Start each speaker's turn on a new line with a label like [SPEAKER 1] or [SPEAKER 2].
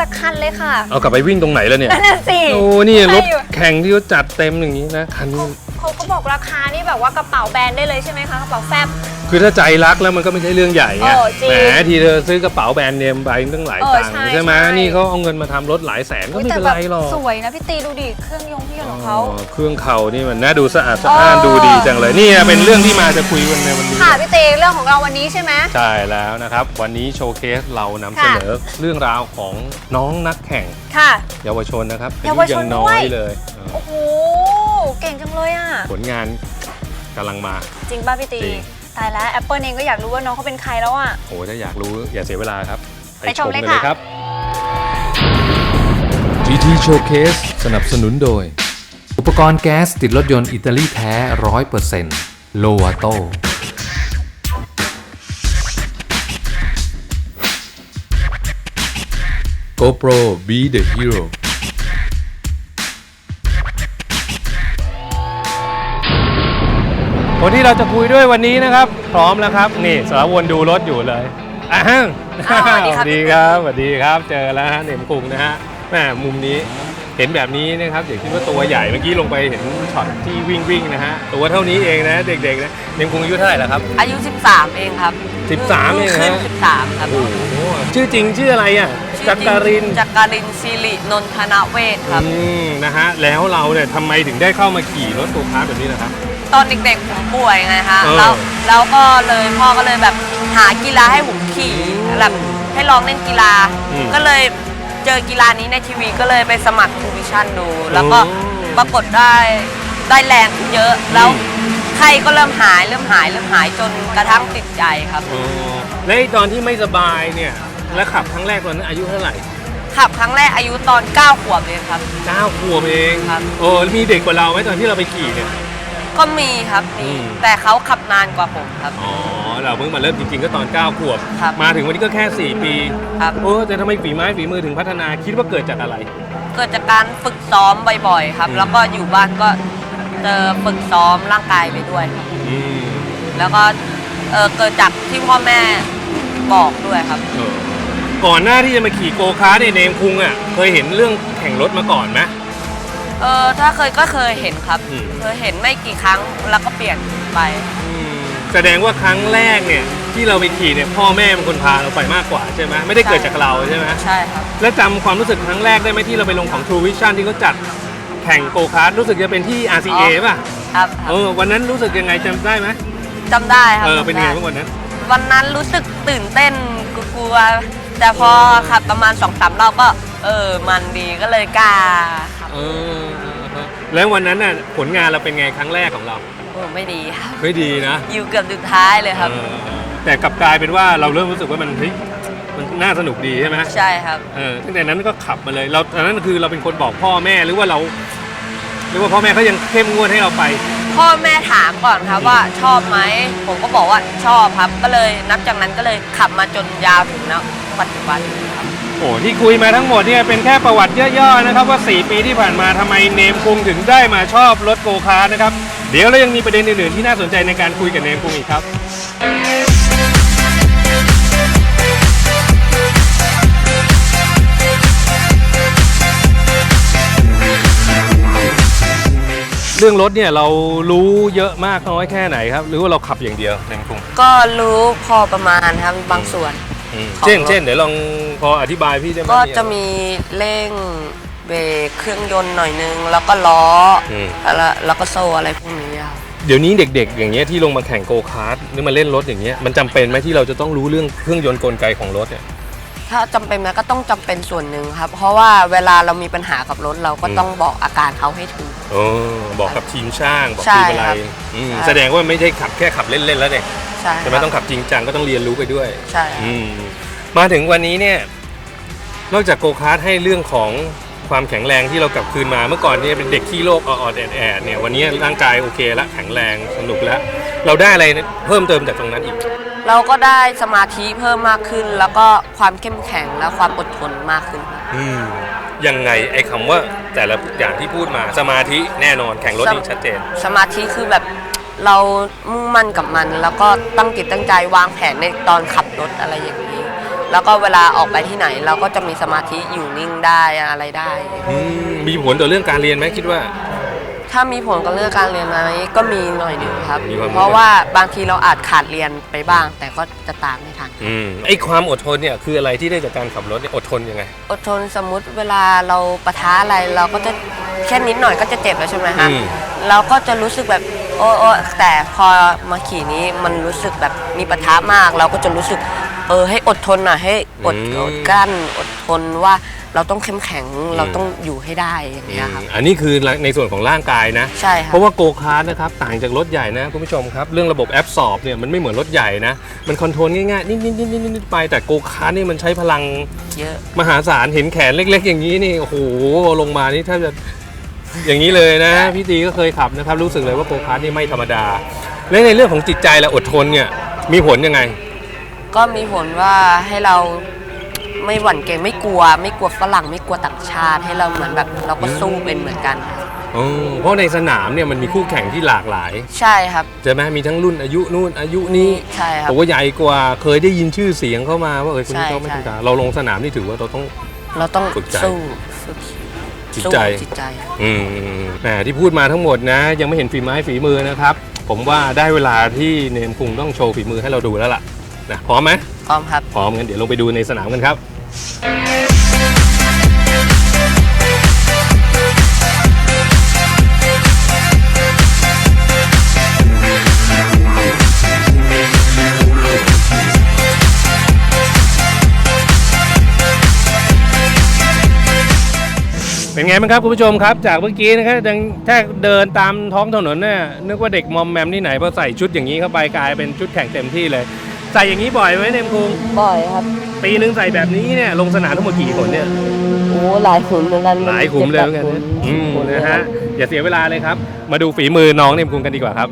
[SPEAKER 1] สักคันเลยค่ะ
[SPEAKER 2] เอากลับไปวิ่งตรงไหนแล้วเนี่ย
[SPEAKER 1] นั่นน่ะสิ
[SPEAKER 2] โอ้นี่รถ
[SPEAKER 1] ใช่อยู่
[SPEAKER 2] แข่งที่เขาจัดเต็มอย่างนี้นะคันนี้
[SPEAKER 1] เขาก็บอกราคานี่แบบว่ากระเป๋าแบรนด์ได้เลยใช่ไหมคะกระเป๋าแฟบ
[SPEAKER 2] คือถ้าใจรักแล้วมันก็ไม่ใช่เรื่องใหญ่ไง
[SPEAKER 1] เออจริง
[SPEAKER 2] แหมทีเธอซื้อกระเป๋าแบรนด์เนมไปตั้งหลาย
[SPEAKER 1] เออ
[SPEAKER 2] ตังค์
[SPEAKER 1] ใช่
[SPEAKER 2] ใช่ไหม
[SPEAKER 1] ใช่
[SPEAKER 2] นี่เขาเอาเงินมาทำรถหลายแสนก็
[SPEAKER 1] อุ๊ย
[SPEAKER 2] ไม่
[SPEAKER 1] แต่
[SPEAKER 2] เป็น
[SPEAKER 1] แบ
[SPEAKER 2] ไร
[SPEAKER 1] บ
[SPEAKER 2] หรอก
[SPEAKER 1] สวยนะพี่ตีดูดิเครื่องยงเครื่องยนต์ของเขา
[SPEAKER 2] อ๋อเครื่องเขานี่มันน่าดูสะอาดสะอ้าน
[SPEAKER 1] เออ
[SPEAKER 2] ดูดีจังเลยนี่เป็นเรื่องที่มาจะคุยกันในวันนี้
[SPEAKER 1] ค่ะพี่ตีเรื่องของเราวันนี้ใช่ไหม
[SPEAKER 2] ใช่แล้วนะครับ วันนี้โชว์เคสเรานำเสนอเรื่องราวของน้องนักแข่ง
[SPEAKER 1] ค่ะ
[SPEAKER 2] เยาวชนนะครับอา
[SPEAKER 1] เยาวชน
[SPEAKER 2] ยังน้อย
[SPEAKER 1] ด้วย
[SPEAKER 2] เลยเออ
[SPEAKER 1] โอ้โห เก่งจังเลยอะ
[SPEAKER 2] ผลงานกำลังมา
[SPEAKER 1] จริงป่ะพี่ตี
[SPEAKER 2] จริง
[SPEAKER 1] ตายแล้วแอปเปิลเองก็อยากรู้ว่าน้องเขาเป็นใครแล้วอะ
[SPEAKER 2] โอ้ถ้าอยากรู้อย่าเสียเวลาครับ
[SPEAKER 1] ไปชมเลย
[SPEAKER 2] กัน
[SPEAKER 1] ค่ะ
[SPEAKER 2] ครับ GT Showcase สนับสนุนโดย อุปกรณ์แก๊สติดรถยนต์อิตาลีแท้ 100%โลวาโต GoPro Be the Hero คนที่เราจะคุยด้วยวันนี้นะครับ พร้อมแล้วครับ นี่สารวนดูรถอยู่เลยอะฮะ
[SPEAKER 1] อ้าวสวัสดีครับ
[SPEAKER 2] สวัสดีครับสวัสดีครับ เจอแล้วฮะเหนมกรุงนะฮะแม่มุมนี้เห็นแบบนี้นะครับอย่าคิดว่าตัวใหญ่เมื่อกี้ลงไปเห็นช็อตที่วิ่งวิ่งๆนะฮะตัวเท่านี้เองนะเด็กๆนะเหนมกรุงอายุเท่าไหร่แล้วครับ
[SPEAKER 3] อายุ 13 เองครับ
[SPEAKER 2] 13เอง
[SPEAKER 3] ขึ้น
[SPEAKER 2] ฮะ
[SPEAKER 3] 13 ครับ
[SPEAKER 2] โอ้โหชื่อจริงชื่ออะไรอะ
[SPEAKER 3] ชื่อ
[SPEAKER 2] จัก
[SPEAKER 3] จ
[SPEAKER 2] ริน
[SPEAKER 3] จักรินสิรินนทนาเวศครับ
[SPEAKER 2] อืมนะฮะแล้วเราเนี่ยทำไมถึงได้เข้ามาขี่รถโกคาร์ทแบบนี้นะครับ
[SPEAKER 3] ตอนเด็กๆผมป่วยไงฮะ
[SPEAKER 2] เออ
[SPEAKER 3] แล้วแล้วก็เลยพ่อก็เลยแบบหากีฬาให้ผมขี่แบบให้ลองเล่นกีฬาก็เลยเจอกีฬานี้ในทีวีก็เลยไปสมัครทูวิชั่นดู แล้วก็ปรากฏได้ได้แรงขึ้นเยอะ แล้วไข้ก็เริ่มหายเริ่มหายเริ่มหายจนกระทั่งติดใจครับ
[SPEAKER 2] อ๋อแล้วไอ้ตอนที่ไม่สบายเนี่ย แล้วขับครั้งแรกตอนนั้นอายุเท่าไหร่
[SPEAKER 3] ขับครั้งแรกอายุตอน 9 ขวบเองครับ
[SPEAKER 2] เก้าขวบเอง
[SPEAKER 3] ครับ
[SPEAKER 2] โอ้มีเด็กกว่าเราไหมตอนที่เราไปขี่เนี่ย
[SPEAKER 3] ก็มีครับมี
[SPEAKER 2] อืม
[SPEAKER 3] แต่เขาขับนานกว่าผมครับ
[SPEAKER 2] อ๋อ เราเพิ่งมาเริ่มจริงๆ ก็ตอน 9 ขวบ
[SPEAKER 3] ครับ
[SPEAKER 2] มาถึงวันนี้ก็แค่ 4 ปี
[SPEAKER 3] ครับ
[SPEAKER 2] โอ้แต่ทำไมฝีไม้ฝีมือถึงพัฒนาคิดว่าเกิดจากอะไร
[SPEAKER 3] เกิดจากการฝึกซ้อมบ่อยๆครับ
[SPEAKER 2] อืม
[SPEAKER 3] แล้วก็อยู่บ้านก็เจอฝึกซ้อมร่างกายไปด้วยครับ
[SPEAKER 2] อืม
[SPEAKER 3] แล้วก็เออเกิดจากที่พ่อแม่บอกด้วยครับ
[SPEAKER 2] เออก่อนหน้าที่จะมาขี่โกคาร์ทในเนมคุงอะ เคยเห็นเรื่องแข่งรถมาก่อนไหม
[SPEAKER 3] เออถ้าเคยก็เคยเห็นครับ
[SPEAKER 2] อืม
[SPEAKER 3] เคยเห็นไม่กี่ครั้งแล้วก็เปลี่ยนไป
[SPEAKER 2] อืมแสดงว่าครั้งแรกเนี่ยที่เราไปขี่เนี่ยพ่อแม่เป็นคนพาเราไปมากกว่าใช่ไหมไม่ได้เกิดจากเราใช่ไหม
[SPEAKER 3] ใช่ครับ
[SPEAKER 2] แล้วจำความรู้สึกครั้งแรกได้ไหมที่เราไปลงของ True Vision ที่เขาจัดแข่งโกคาร์ทรู้สึกจะเป็นที่ RCA
[SPEAKER 3] อ๋อ
[SPEAKER 2] ป่ะ
[SPEAKER 3] ครับครั
[SPEAKER 2] เอบอวันนั้นรู้สึกยังไงจำได้ไหม
[SPEAKER 3] จำได้ครับ
[SPEAKER 2] เออเป็นยังไง
[SPEAKER 3] จำด้
[SPEAKER 2] บ้างวันนั้น
[SPEAKER 3] วันนั้นรู้สึกตื่นเต้นกลัวๆแต่พอขับประมาณสองสามรอบก็ เออ มันดีก็เลยกล้าครับ
[SPEAKER 2] เออแล้ววันนั้นน่ะผลงานเราเป็นไงครั้งแรกของเรา
[SPEAKER 3] โอ้ไม่ดีครับ
[SPEAKER 2] ไม่ดีนะ
[SPEAKER 3] อยู่เกือบสุดท้ายเลยครับ
[SPEAKER 2] เออแต่กลับกลายเป็นว่าเราเริ่มรู้สึกว่ามันเฮ้ยมันน่าสนุกดีใช่ไหม
[SPEAKER 3] ใช่ครับ
[SPEAKER 2] เออตั้งแต่นั้นก็ขับมาเลยเราตอนนั้นคือเราเป็นคนบอกพ่อแม่หรือว่าเรา หรือว่าพ่อแม่เขายังเข้มงวดให้เราไป
[SPEAKER 3] พ่อแม่ถามก่อนครับว่าชอบไหม ผมก็บอกว่าชอบครับ ก็เลยนับจากนั้นก็เลยขับมาจนยาวถึงณ ปัจจุบันครับ
[SPEAKER 2] โอ้ที่คุยมาทั้งหมดเนี่ยเป็นแค่ประวัติย่อๆนะครับว่า 4 ปีที่ผ่านมาทำไมเนมคุงถึงได้มาชอบรถโกคาร์ทนะครับ เดี๋ยวเรายังมีประเด็นอื่นๆที่น่าสนใจในการคุยกับเนมคุงอีกครับ เรื่องรถเนี่ยเรารู้เยอะมากน้อยแค่ไหนครับ หรือว่าเราขับอย่างเดียวเนมคุง
[SPEAKER 3] ก็รู้พอประมาณครับบางส่วน
[SPEAKER 2] อืม
[SPEAKER 3] ของ
[SPEAKER 2] เช่น
[SPEAKER 3] รถ
[SPEAKER 2] เช่นเดี๋ยวลองพออธิบายพี่ได้ไหม
[SPEAKER 3] ก็
[SPEAKER 2] เนี่ย
[SPEAKER 3] จะมีเร่งเบรกเครื่องยนต์หน่อยนึง แล้วก็ล้ออ
[SPEAKER 2] ม
[SPEAKER 3] แล้วแล้วก็โซ่อะไรพวกนี้ครับ
[SPEAKER 2] เดี๋ยวนี้เด็กๆ อย่างเงี้ยที่ลงมาแข่งโกคาร์ทหรือมาเล่นรถอย่างเงี้ยมันจำเป็นไหมที่เราจะต้องรู้เรื่องเครื่องยนต์กลไกของรถเนี่ย
[SPEAKER 3] ถ้าจำเป็นไหมก็ต้องจำเป็นส่วนหนึ่งครับ เพราะว่าเวลาเรามีปัญหากับรถเราก็
[SPEAKER 2] อืม
[SPEAKER 3] ต้องบอกอาการเขาให้ถูก
[SPEAKER 2] เออบอกกับทีมช่างบอก
[SPEAKER 3] ใช่
[SPEAKER 2] ทีมอะไร
[SPEAKER 3] ครับ
[SPEAKER 2] อืม
[SPEAKER 3] ใช่
[SPEAKER 2] แสดงว่าไม่ใช่ขับแค่ขับเล่นๆแล้วเนี่ย
[SPEAKER 3] ใช่
[SPEAKER 2] ใช่ไหม
[SPEAKER 3] ครับ
[SPEAKER 2] ต้องขับจริงจังก็ต้องเรียนรู้ไปด้วย
[SPEAKER 3] ใช่ครับ
[SPEAKER 2] อื มมาถึงวันนี้เนี่ยนอกจากโกคาร์ทให้เรื่องของความแข็งแรงที่เรากลับคืนมาเมื่อก่อนเนี่ยเป็นเด็กขี้โรคอ่อนๆแอดๆเนี่ยวันนี้ร่างกายโอเคละแข็งแรงสนุกแล้ว เราได้อะไรเพิ่มเติมจากตรงนั้นอีก
[SPEAKER 3] เราก็ได้สมาธิเพิ่มมากขึ้น แล้วก็ความเข้มแข็งและความอดทนมากขึ้นครับ
[SPEAKER 2] อืมยังไงไอ้คำว่าแต่ละอย่างที่พูดมาสมาธิแน่นอนแข่งรถนี่ชัดเจน
[SPEAKER 3] สมาธิคือแบบเรามุ่งมั่นกับมัน แล้วก็ตั้งจิตตั้งใจวางแผนในตอนขับรถอะไรอย่างนี้ แล้วก็เวลาออกไปที่ไหน เราก็จะมีสมาธิอยู่นิ่งได้อะไรได้
[SPEAKER 2] อืมมีผลต่อเรื่องการเรียนไหมคิดว่า
[SPEAKER 3] ถ้ามีผลกับเรื่องการเรียนไหมก็มีหน่อยหนึ่งครับ
[SPEAKER 2] มีความ
[SPEAKER 3] เพราะว่าบางทีเราอาจขาดเรียนไปบ้าง แต่ก็จะตามไม่ทัน
[SPEAKER 2] อืมไอความอดทนเนี่ยคืออะไรที่ได้จากการขับรถเนี่ยอดทนยังไง
[SPEAKER 3] อดทนสมมุติเวลาเราปะทะอะไรเราก็จะแค่นิดหน่อยก็จะเจ็บแล้วใช่ไหมคะ
[SPEAKER 2] อืม
[SPEAKER 3] เราก็จะรู้สึกแบบโอ้โอ้แต่พอมาขี่นี้มันรู้สึกแบบมีปะทะมาก เราก็จะรู้สึก เออให้อดทนหน่อยให้อดอดกลั้นอดทนว่าเราต้องเข้มแข็งเราต้องอยู่ให้ได้อย่างเงี้ยครับ
[SPEAKER 2] อืมอันนี้คือในส่วนของร่างกายนะ
[SPEAKER 3] ใช่ครั
[SPEAKER 2] เพ
[SPEAKER 3] บ
[SPEAKER 2] ราะว่าโกคาร์ทนะครับต่างจากรถใหญ่นะคุณผู้ชมครับ เรื่องระบบแอปสอบเนี่ยมันไม่เหมือนรถใหญ่นะ มันคอนโทรลง่ายๆนิดๆๆๆไปแต่โกคาร์ทนี่มันใช้พลัง
[SPEAKER 3] เยอะ
[SPEAKER 2] มหาศาลเห็นแขนเล็ก ๆ อย่างนี้นี่โอ้โหลงมานี่แทบจะอย่างนี้เลยนะ พี่ตีก็เคยขับนะครับ รู้สึกเลยว่าโกคาร์ทนี่ไม่ธรรมดา และในเรื่องของจิตใจและอดทนเนี่ยมีผลยังไง
[SPEAKER 3] ก็มีผลว่าให้เราไม่หวั่นเกรงไม่กลัว ไม่กลัวฝรั่งไม่กลัวต่างชาติ ให้เราเหมือนแบบเราก็สู้เป็นเหมือนกัน
[SPEAKER 2] อ๋อเพราะในสนามเนี่ยมันมีคู่แข่งที่หลากหลาย
[SPEAKER 3] ใช่ครับ
[SPEAKER 2] ใช่ไหมมีทั้งรุ่นอายุนู่นอายุนี้
[SPEAKER 3] ใช่ครับ
[SPEAKER 2] ตัวใหญ่กว่าเคยได้ยินชื่อเสียงเข้ามาว่าเออคนนี้
[SPEAKER 3] ใช่
[SPEAKER 2] เขาไม่ธรรมดา
[SPEAKER 3] ใช่
[SPEAKER 2] เราลงสนามนี่ถือว่าเราต้อง
[SPEAKER 3] เราต้อง
[SPEAKER 2] ฝึกใจ
[SPEAKER 3] สู้ฝึก
[SPEAKER 2] จิต
[SPEAKER 3] สู้
[SPEAKER 2] ใจ
[SPEAKER 3] จิตใจ
[SPEAKER 2] อืมแหมที่พูดมาทั้งหมดนะ ยังไม่เห็นฝีไม้ฝีมือนะครับ ผมว่าได้เวลาที่เนมคุงต้องโชว์ฝีมือให้เราดูแล้วล่ะ นะพร้อมไหม
[SPEAKER 3] พร้อมครับ
[SPEAKER 2] พร้อมงั้นเดี๋ยวลงไปดูในสนามกันครับเป็นไงบ้างครับคุณผู้ชมครับจากเมื่อกี้นะครับยังแค่เดินตามท้องถนนเนี่ยนึกว่าเด็กมอมแมมที่ไหนพอใส่ชุดอย่างนี้เข้าไปกลายเป็นชุดแข่งเต็มที่เลย ใส่อย่างนี้บ่อยไหมเนมคุง
[SPEAKER 3] บ่อยครับ
[SPEAKER 2] ปีนึงใส่แบบนี้เนี่ยลงสนามทั้งหมดกี่คนเนี่ย
[SPEAKER 3] โอ้หลายขุนเหมือนกัน
[SPEAKER 2] หลายขุมเลยเหมือนกันนะอืมนะฮะอย่าเสียเวลาเลยครับ มาดูฝีมือน้องเนมคุงกันดีกว่าครับ